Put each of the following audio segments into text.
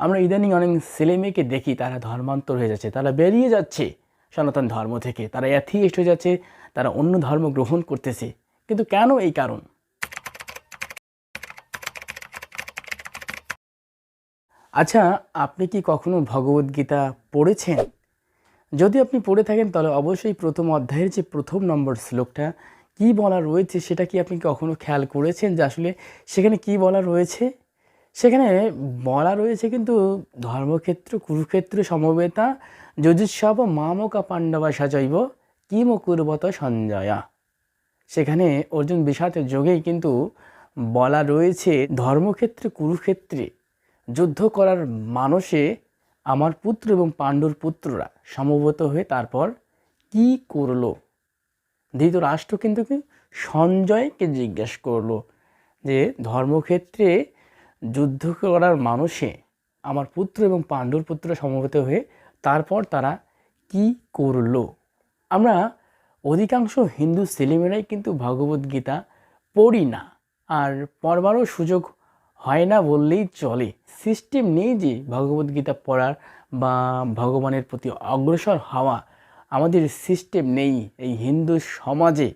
আমরা ইদানিং অনেক ছেলে মেয়েকে দেখি, তারা ধর্মান্তর হয়ে যাচ্ছে, তারা বেরিয়ে যাচ্ছে সনাতন ধর্ম থেকে, তারা অ্যাথিস্ট হয়ে যাচ্ছে, তারা অন্য ধর্ম গ্রহণ করতেছে। কিন্তু কেন এই কারণ? আচ্ছা আপনি কি কখনো ভগবদ্গীতা পড়েছেন? যদি আপনি পড়ে থাকেন, তাহলে অবশ্যই প্রথম অধ্যায়ের যে প্রথম নম্বর শ্লোকটা, কি বলা রয়েছে সেটা কি আপনি কখনো খেয়াল করেছেন যে আসলে সেখানে কি বলা রয়েছে? সেখানে বলা রয়েছে কিন্তু ধর্মক্ষেত্র, কুরুক্ষেত্র সমবেতা, যজুৎসব মামকা পাণ্ডবা সাজৈব কিম কুর্বত সঞ্জয়া। সেখানে অর্জুন বিষাদের যোগেই কিন্তু বলা রয়েছে, ধর্মক্ষেত্রে, কুরুক্ষেত্রে যুদ্ধ করার মানসে আমার পুত্র এবং পাণ্ডুর পুত্ররা সমবেত হয়ে তারপর কি করল? ধৃতরাষ্ট্র কিন্তু সঞ্জয়কে জিজ্ঞেস করল যে ধর্মক্ষেত্রে যুদ্ধ করার মানুষে আমার পুত্র এবং পাণ্ডুর পুত্র সমবেত হয়ে তারপর তারা কি করল? আমরা অধিকাংশ হিন্দু ছেলেমেয়েরাই কিন্তু ভগবদ্গীতা পড়ি না। আর পড়বারও সুযোগ হয় না বললেই চলে। সিস্টেম নেই যে ভগবদ্গীতা পড়ার বা ভগবানের প্রতি অগ্রসর হওয়া। আমাদের সিস্টেম নেই। এই হিন্দু সমাজে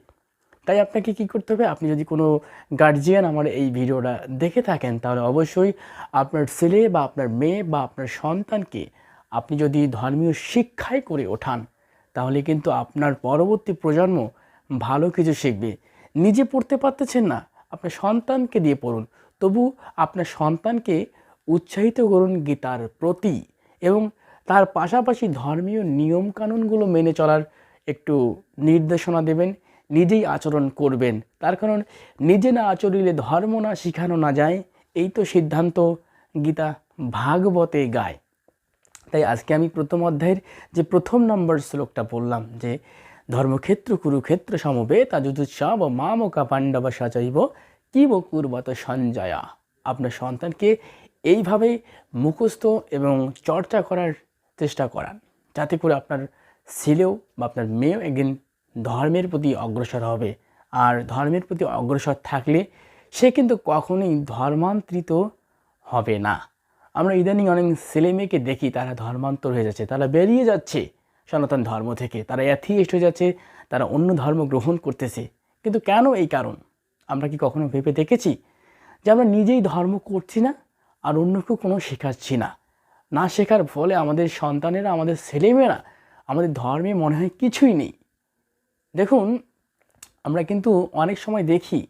তাই আপনাকে কি করতে হবে? আপনি যদি কোনো গার্জিয়ান আমার এই ভিডিওটা দেখে থাকেন, তাহলে অবশ্যই আপনার ছেলে বা আপনার মেয়ে বা আপনার সন্তানকে আপনি যদি ধর্মীয় শিক্ষায় করে ওঠান, তাহলে কিন্তু আপনার পরবর্তী প্রজন্ম ভালো কিছু শিখবে। নিজে পড়তে পারতেছেন না, আপনার সন্তানকে দিয়ে পড়ুন। তবু আপনার সন্তানকে উৎসাহিত করুন গীতার প্রতি এবং তার পাশাপাশি ধর্মীয় নিয়মকানুনগুলো মেনে চলার একটু নির্দেশনা দেবেন। নিজেই আচরণ করবেন। তার কারণ, নিজে না আচরিলে ধর্ম না শিখানো না যায়, এই তো সিদ্ধান্ত গীতা ভাগবতে গায়। তাই আজকে আমি প্রথম অধ্যায়ের যে প্রথম নম্বর শ্লোকটা বললাম যে ধর্মক্ষেত্র, কুরুক্ষেত্র সমবেত যুজুৎসব মামকা পাণ্ডব সাজৈব কি বকুর্বত সঞ্জয়া। আপনার সন্তানকে এইভাবে মুখস্থ এবং চর্চা করার চেষ্টা করান, যাতে করে আপনার ছেলেও বা আপনার মেয়েও একদিন ধর্মের প্রতি অগ্রসর হবে। আর ধর্মের প্রতি অগ্রসর থাকলে সে কিন্তু কখনোই ধর্মান্তরিত হবে না। আমরা ইদানিং অনেক ছেলে মেয়েকে দেখি, তারা ধর্মান্তর হয়ে যাচ্ছে, তারা বেরিয়ে যাচ্ছে সনাতন ধর্ম থেকে। তারা অ্যাথিস্ট হয়ে যাচ্ছে, তারা অন্য ধর্ম গ্রহণ করতেছে। কিন্তু কেন এই কারণ? আমরা কি কখনো ভেবে দেখেছি যে আমরা নিজেই ধর্ম করছি না, আর অন্যকেও কোনো শেখাচ্ছি না? না শেখার ফলে আমাদের সন্তানেরা, আমাদের ছেলেমেয়েরা, আমাদের ধর্মে মনে হয় কিছুই নেই। দেখুন, আমরা কিন্তু অনেক সময় দেখি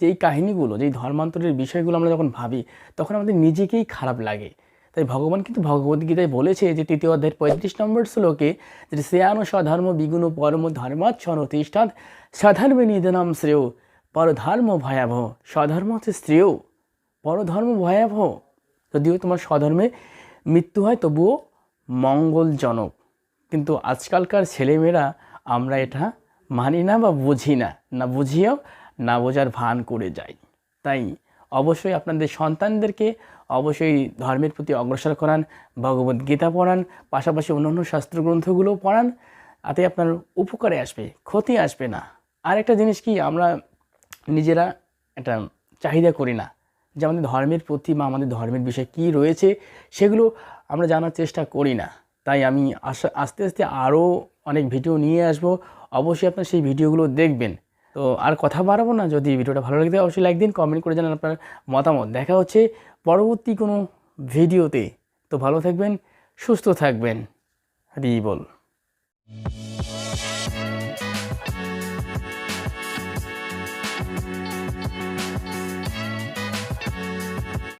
যে এই কাহিনীগুলো, যে ধর্মান্তরের বিষয়গুলো আমরা যখন ভাবি, তখন আমাদের নিজেকেই খারাপ লাগে। তাই ভগবান কিন্তু ভগবদ্গীতায় বলেছে যে তৃতীয় অধ্যায়ের পঁয়ত্রিশ নম্বর শ্লোকে যে শ্রেয়ানো স্বধর্ম বিগুণ পরম ধর্মাচ্ছন অতিষ্ঠান স্বধর্মে নিধনাম শ্রেয় পরধর্ম ভয়াবহ। স্বধর্ম হচ্ছে শ্রেয়, পরধর্ম ভয়াবহ। যদিও তোমার স্বধর্মে মৃত্যু হয়, তবুও মঙ্গলজনক। কিন্তু আজকালকার ছেলেমেয়েরা, আমরা এটা মানি না বা বুঝি না না বুঝিয়েও না বোঝার ভান করে যাই। তাই অবশ্যই আপনাদের সন্তানদেরকে অবশ্যই ধর্মের প্রতি অগ্রসর করান ভগবদ গীতা পড়ান, পাশাপাশি অন্য অন্যান্য শাস্ত্রগ্রন্থগুলোও পড়ান, তাতে আপনার উপকারে আসবে, ক্ষতি আসবে না। আর একটা জিনিস কি, আমরা নিজেরা একটা চাহিদা করি না যে আমাদের ধর্মের প্রতি বা আমাদের ধর্মের বিষয়ে কী রয়েছে, সেগুলো আমরা জানার চেষ্টা করি না। তাই আমি আস্তে আস্তে আরও অনেক ভিডিও নিয়ে আসব। অবশ্যই আপনার সেই ভিডিওগুলো দেখবেন। তো আর কথা বাড়াবো না। যদি ভিডিওটা ভালো লাগে অবশ্যই লাইক দিন কমেন্ট করে জানান আপনার মতামত। দেখা হচ্ছে পরবর্তী কোনো ভিডিওতে। তো ভালো থাকবেন, সুস্থ থাকবেন। হরি বল।